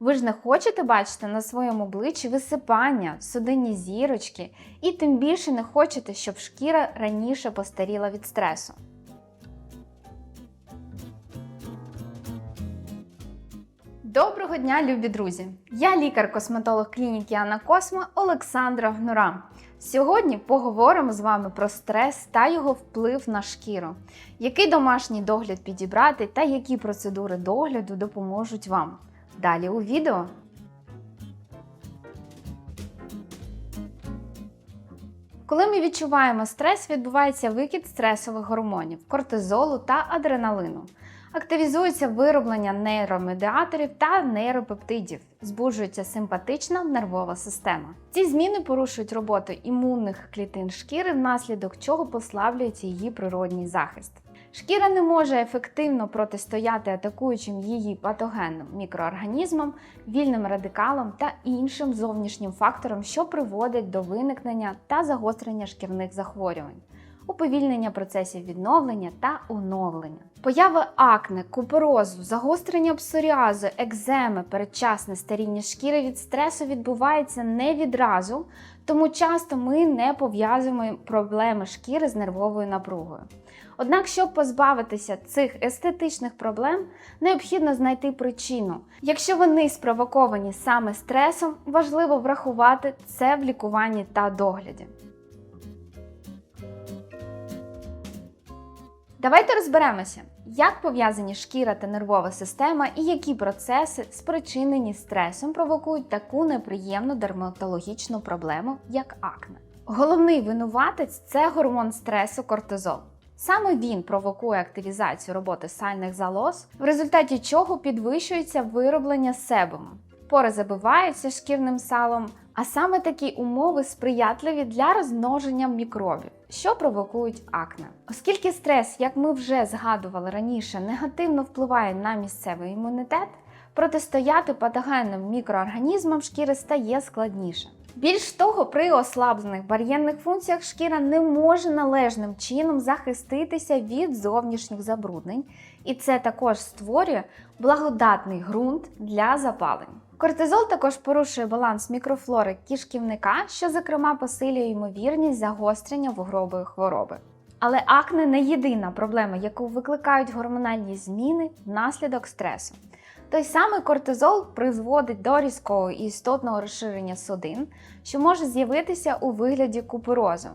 Ви ж не хочете бачити на своєму обличчі висипання, судинні зірочки, і тим більше не хочете, щоб шкіра раніше постаріла від стресу. Доброго дня, любі друзі! Я лікар-косметолог клініки Анна Космо Олександра Гнура. Сьогодні поговоримо з вами про стрес та його вплив на шкіру, який домашній догляд підібрати та які процедури догляду допоможуть вам. Далі у відео. Коли ми відчуваємо стрес, відбувається викид стресових гормонів кортизолу та адреналину. Активізується вироблення нейромедіаторів та нейропептидів, збуджується симпатична нервова система. Ці зміни порушують роботу імунних клітин шкіри, внаслідок чого послаблюється її природній захист. Шкіра не може ефективно протистояти атакуючим її патогенним мікроорганізмам, вільним радикалам та іншим зовнішнім факторам, що приводять до виникнення та загострення шкірних захворювань уповільнення процесів відновлення та оновлення. Поява акне, куперозу, загострення псоріазу, екземи, передчасне старіння шкіри від стресу відбувається не відразу, тому часто ми не пов'язуємо проблеми шкіри з нервовою напругою. Однак, щоб позбавитися цих естетичних проблем, необхідно знайти причину. Якщо вони спровоковані саме стресом, важливо врахувати це в лікуванні та догляді. Давайте розберемося, як пов'язані шкіра та нервова система і які процеси, спричинені стресом, провокують таку неприємну дерматологічну проблему, як акне. Головний винуватець це гормон стресу кортизол. Саме він провокує активізацію роботи сальних залоз, в результаті чого підвищується вироблення себуму. Пори забиваються шкірним салом, а саме такі умови сприятливі для розмноження мікробів, що провокують акне. Оскільки стрес, як ми вже згадували раніше, негативно впливає на місцевий імунітет, протистояти патогенним мікроорганізмам шкіри стає складніше. Більш того, при ослаблених бар'єрних функціях шкіра не може належним чином захиститися від зовнішніх забруднень, і це також створює благодатний ґрунт для запалень. Кортизол також порушує баланс мікрофлори кишківника, що, зокрема, посилює ймовірність загострення вугробої хвороби. Але акне не єдина проблема, яку викликають гормональні зміни внаслідок стресу. Той самий кортизол призводить до різкого і істотного розширення судин, що може з'явитися у вигляді куперозу.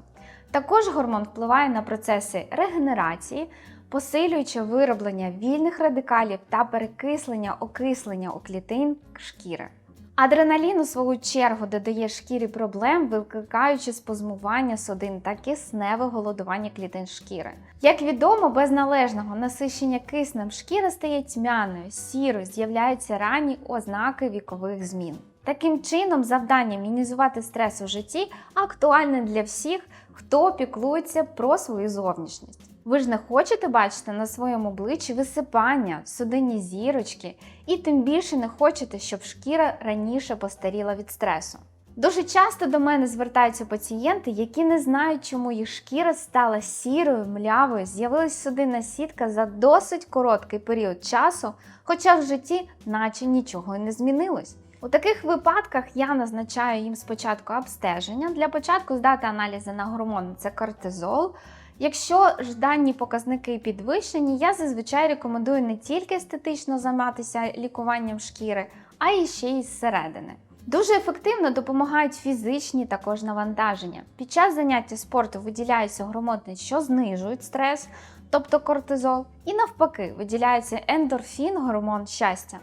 Також гормон впливає на процеси регенерації, посилюючи вироблення вільних радикалів та перекислення окислення у клітин шкіри. Адреналін, у свою чергу, додає шкірі проблем, викликаючи спозмування судин та кисневе голодування клітин шкіри. Як відомо, без належного насищення киснем шкіра стає тьмяною, сірою, з'являються ранні ознаки вікових змін. Таким чином, завдання мінізувати стрес у житті актуальне для всіх, хто піклується про свою зовнішність. Ви ж не хочете бачити на своєму обличчі висипання, судинні зірочки, і тим більше не хочете, щоб шкіра раніше постаріла від стресу. Дуже часто до мене звертаються пацієнти, які не знають, чому їх шкіра стала сірою, млявою, з'явилась судинна сітка за досить короткий період часу, хоча в житті наче нічого і не змінилось. У таких випадках я назначаю їм спочатку обстеження для початку здати аналізи на гормони це кортизол. Якщо ж дані показники підвищені, я зазвичай рекомендую не тільки естетично займатися лікуванням шкіри, а й ще й зсередини. Дуже ефективно допомагають фізичні також навантаження. Під час заняття спорту виділяються гормони, що знижують стрес, тобто кортизол, і навпаки, виділяється ендорфін, гормон щастя.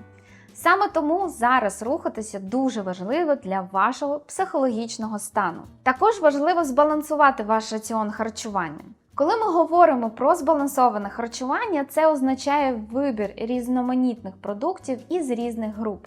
Саме тому зараз рухатися дуже важливо для вашого психологічного стану. Також важливо збалансувати ваш раціон харчування. Коли ми говоримо про збалансоване харчування, це означає вибір різноманітних продуктів із різних груп,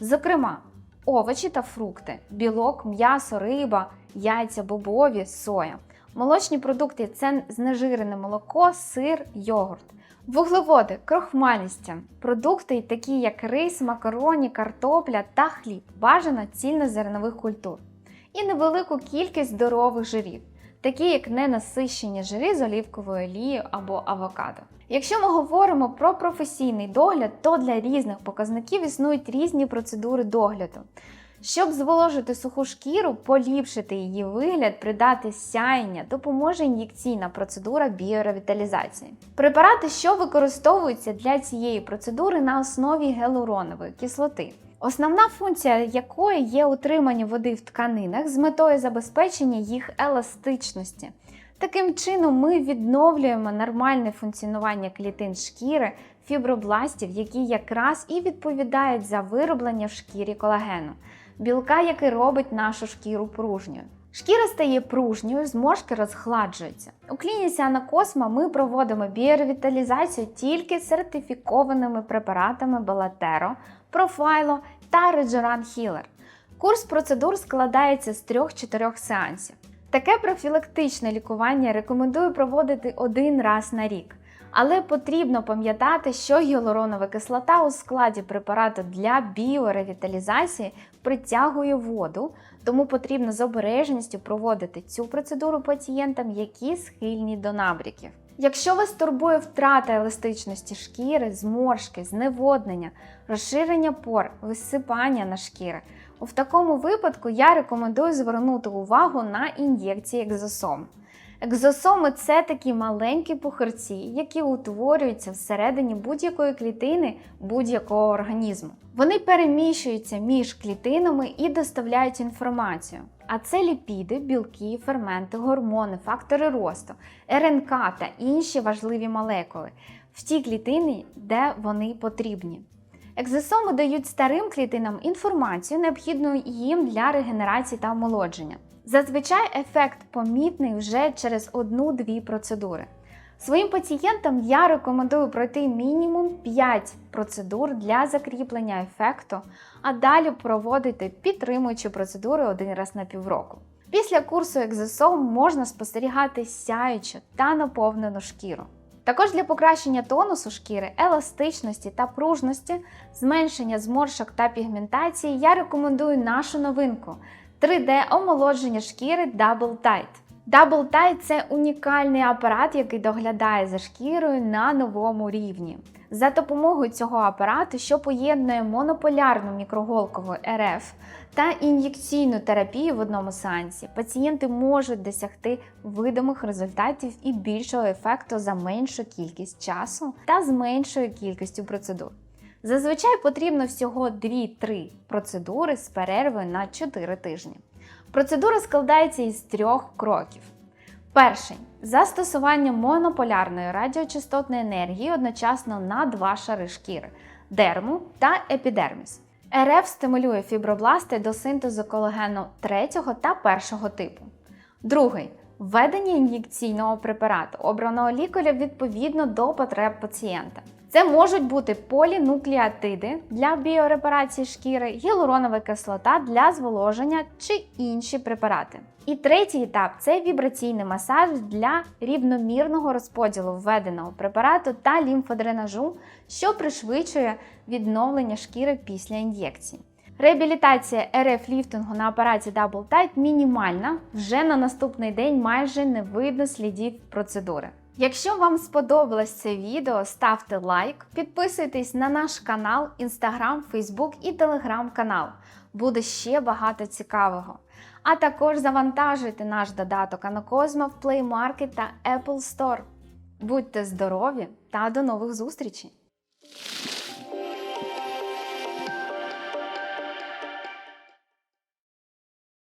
зокрема, овочі та фрукти, білок, м'ясо, риба, яйця, бобові, соя. Молочні продукти це знежирене молоко, сир, йогурт. Вуглеводи, крохмалістя, продукти, такі як рис, макароні, картопля та хліб, бажано цільнозернових культур. І невелику кількість здорових жирів. Такі як ненасищені жири з олівковою олією або авокадо. Якщо ми говоримо про професійний догляд, то для різних показників існують різні процедури догляду. Щоб зволожити суху шкіру, поліпшити її вигляд, придати сяєння, допоможе ін'єкційна процедура біоревіталізації. Препарати, що використовуються для цієї процедури на основі гіалуронової кислоти. Основна функція якої є утримання води в тканинах з метою забезпечення їх еластичності. Таким чином, ми відновлюємо нормальне функціонування клітин шкіри, фібробластів, які якраз і відповідають за вироблення в шкірі колагену, білка, який робить нашу шкіру пружньою. Шкіра стає пружньою, зморшки розгладжуються. У клініці Анакосма ми проводимо біоревіталізацію тільки сертифікованими препаратами Белатеро, Профайло та Реджеран Хілер. Курс процедур складається з 3-4 сеансів. Таке профілактичне лікування рекомендую проводити один раз на рік. Але потрібно пам'ятати, що гіалуронова кислота у складі препарату для біоревіталізації притягує воду, тому потрібно з обережністю проводити цю процедуру пацієнтам, які схильні до набріків. Якщо вас турбує втрата еластичності шкіри, зморшки, зневоднення, розширення пор, висипання на шкіри, у такому випадку я рекомендую звернути увагу на ін'єкції екзосом. Екзосоми це такі маленькі пухирці, які утворюються всередині будь-якої клітини будь-якого організму. Вони переміщуються між клітинами і доставляють інформацію. А це ліпіди, білки, ферменти, гормони, фактори росту, РНК та інші важливі молекули в ті клітини, де вони потрібні. Екзосоми дають старим клітинам інформацію, необхідну їм для регенерації та омолодження. Зазвичай ефект помітний вже через одну-дві процедури. Своїм пацієнтам я рекомендую пройти мінімум 5 процедур для закріплення ефекту, а далі проводити підтримуючі процедури один раз на півроку. Після курсу екзосом можна спостерігати сяючу та наповнену шкіру. Також для покращення тонусу шкіри, еластичності та пружності, зменшення зморшок та пігментації я рекомендую нашу новинку 3D-омолодження шкіри Double Tight. Double Tight – це унікальний апарат, який доглядає за шкірою на новому рівні. За допомогою цього апарату, що поєднує монополярну мікроголкову РФ та ін'єкційну терапію в одному сеансі, пацієнти можуть досягти видимих результатів і більшого ефекту за меншу кількість часу та з меншою кількістю процедур. Зазвичай потрібно всього 2-3 процедури з перервою на 4 тижні. Процедура складається із трьох кроків. Перший застосування монополярної радіочастотної енергії одночасно на два шари шкіри дерму та епідерміс. РФ стимулює фібробласти до синтезу колагену 3 та 1 типу. Другий введення ін'єкційного препарату, обраного лікаря відповідно до потреб пацієнта. Це можуть бути полінуклеотиди для біорепарації шкіри, гіалуронова кислота для зволоження чи інші препарати. І третій етап це вібраційний масаж для рівномірного розподілу введеного препарату та лімфодренажу, що пришвидшує відновлення шкіри після ін'єкції. Реабілітація РФ ліфтингу на апараті Double Tight мінімальна, вже на наступний день майже не видно слідів процедури. Якщо вам сподобалось це відео, ставте лайк, підписуйтесь на наш канал, інстаграм, Facebook і Telegram канал. Буде ще багато цікавого. А також завантажуйте наш додаток Анокозма в Play Market та Apple Store. Будьте здорові та до нових зустрічей!